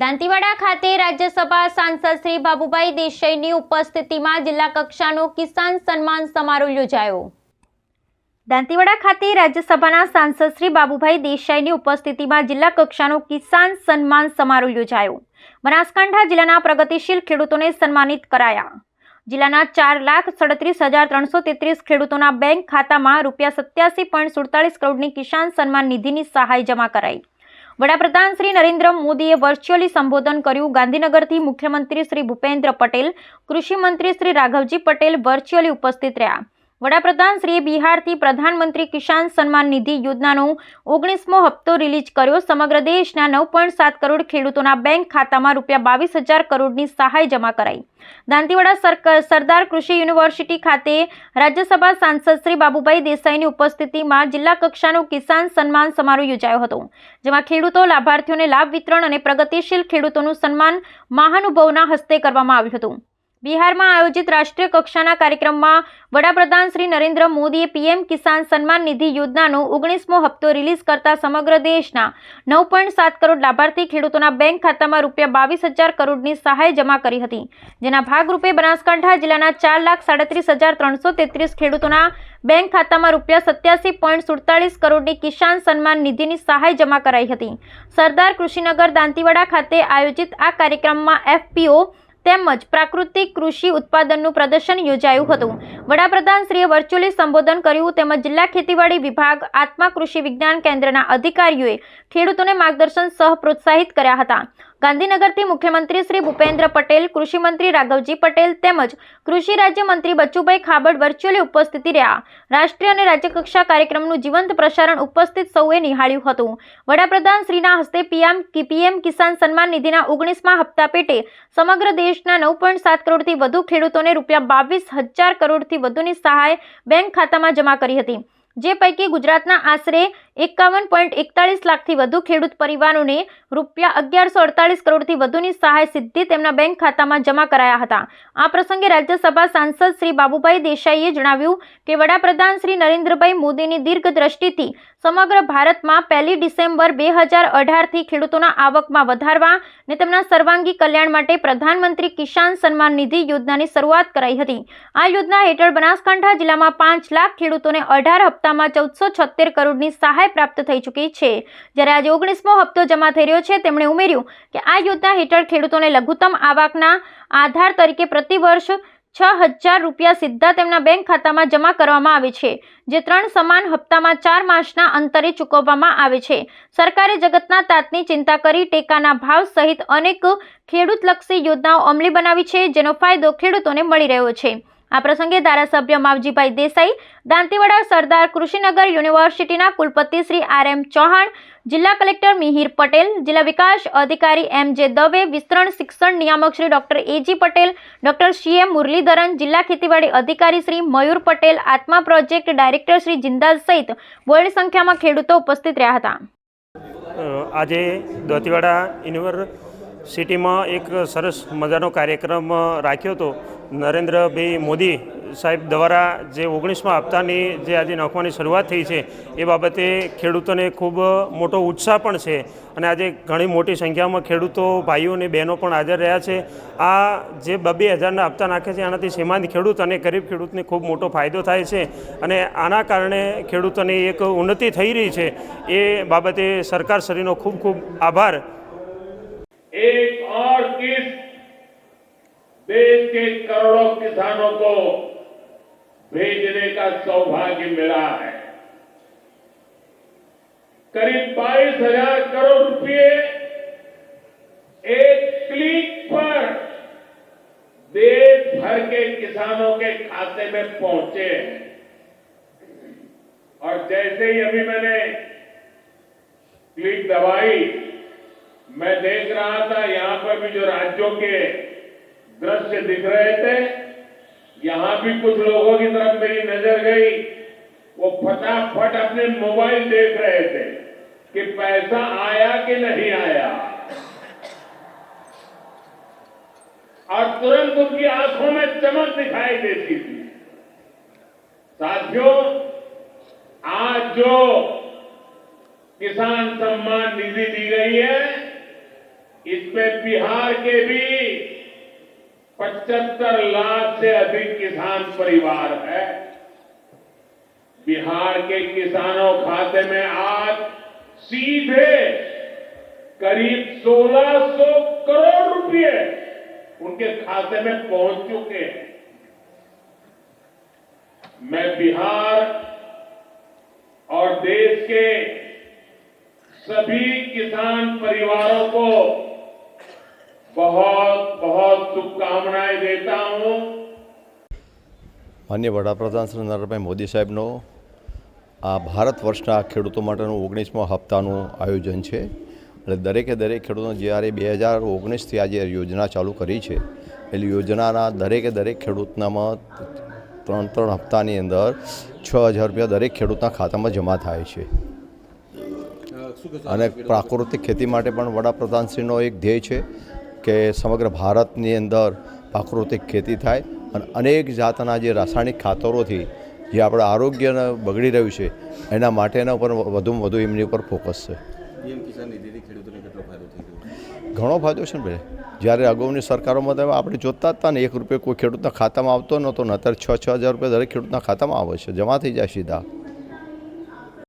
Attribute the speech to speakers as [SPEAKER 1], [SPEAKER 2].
[SPEAKER 1] દાંતીવાડા ખાતે રાજ્યસભા સાંસદ શ્રી બાબુભાઈ દેસાઈની ઉપસ્થિતિમાં જિલ્લા કક્ષાનો કિસાન સન્માન સમારોહ યોજાયો. દાંતીવાડા ખાતે રાજ્યસભાના સાંસદ શ્રી બાબુભાઈ દેસાઈની ઉપસ્થિતિમાં જિલ્લા કક્ષાનો કિસાન સન્માન સમારોહ યોજાયો. બનાસકાંઠા જિલ્લાના પ્રગતિશીલ ખેડૂતોને સન્માનિત કરાયા. જિલ્લાના ચાર લાખ સડત્રીસ હજાર ત્રણસો તેત્રીસ ખેડૂતોના બેંક ખાતામાં રૂપિયા સત્યાસી પોઈન્ટ સુડતાલીસ કરોડની કિસાન સન્માન નિધિની સહાય જમા કરાઈ. વડાપ્રધાન શ્રી નરેન્દ્ર મોદીએ વર્ચ્યુઅલી સંબોધન કર્યું. ગાંધીનગરથી મુખ્યમંત્રી શ્રી ભૂપેન્દ્ર પટેલ કૃષિ મંત્રી શ્રી રાઘવજી પટેલ વર્ચ્યુઅલી ઉપસ્થિત રહ્યા. વડાપ્રધાન શ્રી બિહારથી પ્રધાનમંત્રી કિસાન સન્માન નિધિ યોજનાનો ઓગણીસમો હપ્તો રિલીઝ કર્યો. સમગ્ર દેશના નવ પોઈન્ટ સાત કરોડ ખેડૂતોના બેંક ખાતામાં રૂપિયા બાવીસ હજાર કરોડની સહાય જમા કરાઈ. દાંતીવાડા સરદાર કૃષિ યુનિવર્સિટી ખાતે રાજ્યસભા સાંસદ શ્રી બાબુભાઈ દેસાઈની ઉપસ્થિતિમાં જિલ્લા કક્ષાનો કિસાન સન્માન સમારોહ યોજાયો હતો, જેમાં ખેડૂતો, લાભાર્થીઓને લાભ વિતરણ અને પ્રગતિશીલ ખેડૂતોનું સન્માન મહાનુભાવના હસ્તે કરવામાં આવ્યું હતું. બિહારમાં આયોજિત રાષ્ટ્રીય કક્ષાના કાર્યક્રમમાં વડાપ્રધાન શ્રી નરેન્દ્ર મોદીએ પીએમ કિસાન સન્માન નિધિ યોજનાનો ઓગણીસમો હપ્તો રિલીઝ કરતા સમગ્ર દેશના નવ પોઈન્ટ સાત કરોડ લાભાર્થી ખેડૂતોના બેંક ખાતામાં રૂપિયા બાવીસ હજાર કરોડની સહાય જમા કરી હતી. જેના ભાગરૂપે બનાસકાંઠા જિલ્લાના ચાર લાખ સાડત્રીસ હજાર ત્રણસો તેત્રીસ ખેડૂતોના બેંક ખાતામાં રૂપિયા સત્યાસી પોઈન્ટ સુડતાલીસ કરોડની કિસાન સન્માન નિધિની સહાય જમા કરાઈ હતી. સરદાર કૃષિનગર દાંતીવાડા ખાતે આયોજિત આ કાર્યક્રમમાં એફપીઓ તેમજ પ્રાકૃતિક કૃષિ ઉત્પાદનનું પ્રદર્શન યોજાયું હતું. વડાપ્રધાન શ્રીએ વર્ચ્યુઅલી સંબોધન કર્યું તેમજ જિલ્લા ખેતીવાડી વિભાગ, આત્મા કૃષિ વિજ્ઞાન કેન્દ્રના અધિકારીઓએ ખેડૂતોને માર્ગદર્શન સહ પ્રોત્સાહિત કર્યા હતા. ગાંધીનગરથી મુખ્યમંત્રી શ્રી ભૂપેન્દ્ર પટેલ, કૃષિમંત્રી રાઘવજી પટેલ તેમજ કૃષિ રાજ્યમંત્રી બચ્ચુભાઈ ખાબડ વર્ચ્યુઅલી ઉપસ્થિત રહ્યા. રાષ્ટ્રીય અને રાજ્યકક્ષા કાર્યક્રમનું જીવંત પ્રસારણ ઉપસ્થિત સૌએ નિહાળ્યું હતું. વડાપ્રધાન શ્રીના હસ્તે પીએમ પીએમ કિસાન સન્માન નિધિના ઓગણીસમા હપ્તા પેટે સમગ્ર દેશના નવ પોઈન્ટ સાત કરોડથી વધુ ખેડૂતોને રૂપિયા બાવીસ હજાર કરોડથી વધુની સહાય બેંક ખાતામાં જમા કરી હતી. જે પૈકી ગુજરાતના આશરે એકાવન પોઈન્ટ એકતાળીસ લાખથી વધુ ખેડૂત પરિવારોને રૂપિયા અગિયારસો અડતાલીસ કરોડથી વધુની સહાય સીધી તેમના બેંક ખાતામાં જમા કરાયા હતા. આ પ્રસંગે રાજ્યસભા સાંસદ શ્રી બાબુભાઈ દેસાઈએ જણાવ્યું કે વડાપ્રધાન શ્રી નરેન્દ્રભાઈ મોદીની દીર્ઘ દ્રષ્ટિથી સમગ્ર ભારતમાં પહેલી ડિસેમ્બર બે હજાર અઢારથી ખેડૂતોના આવકમાં વધારવા અને તેમના સર્વાંગી કલ્યાણ માટે પ્રધાનમંત્રી કિસાન સન્માન નિધિ યોજનાની શરૂઆત કરાઈ હતી. આ યોજના હેઠળ બનાસકાંઠા જિલ્લામાં પાંચ લાખ ખેડૂતોને અઢાર હપ્તામાં ચૌદસો છોતેર કરોડની સહાય પ્રાપ્ત થઈ ચૂકી છે. જ્યારે આજે ઓગણીસમો હપ્તો જમા થઈ રહ્યો છે, તેમણે ઉમેર્યું કે આ યોજના હેઠળ ખેડૂતોને લઘુત્તમ આવકના આધાર તરીકે પ્રતિ વર્ષ છ હજાર રૂપિયા સીધા તેમના બેંક ખાતામાં જમા કરવામાં આવે છે, જે ત્રણ સમાન હપ્તામાં ચાર માસના અંતરે ચૂકવવામાં આવે છે. સરકારે જગતના તાતની ચિંતા કરી ટેકાના ભાવ સહિત અનેક ખેડૂતલક્ષી યોજનાઓ અમલી બનાવી છે, જેનો ફાયદો ખેડૂતોને મળી રહ્યો છે. આ પ્રસંગે ધારાસભ્ય માવજીભાઈ દેસાઈ, દાંતીવાડા સરદાર કૃષિનગર યુનિવર્સિટીના કુલપતિ શ્રી આર એમ ચૌહાણ, જિલ્લા કલેક્ટર મિહિર પટેલ, જિલ્લા વિકાસ અધિકારી એમ જે દવે, વિસ્તરણ શિક્ષણ નિયામક Shri doctor A G Patel, doctor C M Muralidharan, જિલ્લા ખેતીવાડી અધિકારી શ્રી મયુર પટેલ, આત્મા પ્રોજેક્ટ ડાયરેક્ટર શ્રી જિંદાલ સહિત બહોળી સંખ્યામાં ખેડૂતો ઉપસ્થિત રહ્યા હતા.
[SPEAKER 2] આજે દોતીવાડા યુનિવર્સિટીમાં એક સરસ મજાનો કાર્યક્રમ રાખ્યો હતો. નરેન્દ્રભાઈ મોદી સાહેબ દ્વારા જે ઓગણીસમાં હપ્તાની જે આજે નાખવાની શરૂઆત થઈ છે, એ બાબતે ખેડૂતોને ખૂબ મોટો ઉત્સાહ પણ છે અને આજે ઘણી મોટી સંખ્યામાં ખેડૂતો, ભાઈઓ અને બહેનો પણ હાજર રહ્યા છે. આ જે બબે હજારના હપ્તા નાખે છે, આનાથી સીમાંત ખેડૂત અને ગરીબ ખેડૂતને ખૂબ મોટો ફાયદો થાય છે અને આના કારણે ખેડૂતોની એક ઉન્નતિ થઈ રહી છે. એ બાબતે સરકાર શ્રીનો ખૂબ ખૂબ આભાર.
[SPEAKER 3] एक और किस्त देश के करोड़ों किसानों को भेजने का सौभाग्य मिला है? करीब बाईस हज़ार करोड़ रुपए एक क्लिक पर देश भर के किसानों के खाते में पहुँचे हैं। और जैसे ही अभी मैंने क्लिक दबाई मैं देख रहा था यहाँ पर भी जो राज्यों के दृश्य दिख रहे थे, यहाँ भी कुछ लोगों की तरफ़ मेरी नज़र गई। वो फटाफट अपने मोबाइल देख रहे थे कि पैसा आया कि नहीं आया। और तुरंत उनकी आँखों में चमक दिखाई देती थी। साथियों, आज जो किसान सम्मान निधि दी गई है इसमें बिहार के भी 75 लाख से अधिक किसान परिवार है। बिहार के किसानों खाते में आज सीधे करीब 1600 करोड़ रुपए उनके खाते में पहुँच चुके हैं। मैं बिहार और देश के सभी किसान परिवारों को बहुत बहुत शुभकामनाएं देता हूं
[SPEAKER 4] માન્ય વડાપ્રધાન શ્રી નરેન્દ્રભાઈ મોદી સાહેબનો આ ભારત વર્ષના ખેડૂતો માટેનું ઓગણીસમો હપ્તાનું આયોજન છે એટલે દરેકે દરેક ખેડૂતો જ્યારે બે હજાર ઓગણીસથી આજે યોજના ચાલુ કરી છે એટલે યોજનાના દરેકે દરેક ખેડૂતનામાં ત્રણ ત્રણ હપ્તાની અંદર છ હજાર રૂપિયા દરેક ખેડૂતના ખાતામાં જમા થાય છે અને પ્રાકૃતિક ખેતી માટે પણ વડાપ્રધાનશ્રીનો એક ધ્યેય છે કે સમગ્ર ભારતની અંદર પ્રાકૃતિક ખેતી થાય અને અનેક જાતના જે રાસાયણિક ખાતરોથી જે આપણા આરોગ્યને બગડી રહ્યું છે એના માટેના ઉપર વધુમાં વધુ એમની ઉપર ફોકસ છે. ઘણો ફાયદો છે ને ભાઈ. જ્યારે અગાઉની સરકારોમાં તો આપણે જોતા હતા ને એક રૂપિયા કોઈ ખેડૂતના ખાતામાં આવતો નહોતો ને અત્યારે છ છ હજાર રૂપિયા દરેક ખેડૂતના ખાતામાં આવે છે જમા થઈ જાય સીધા.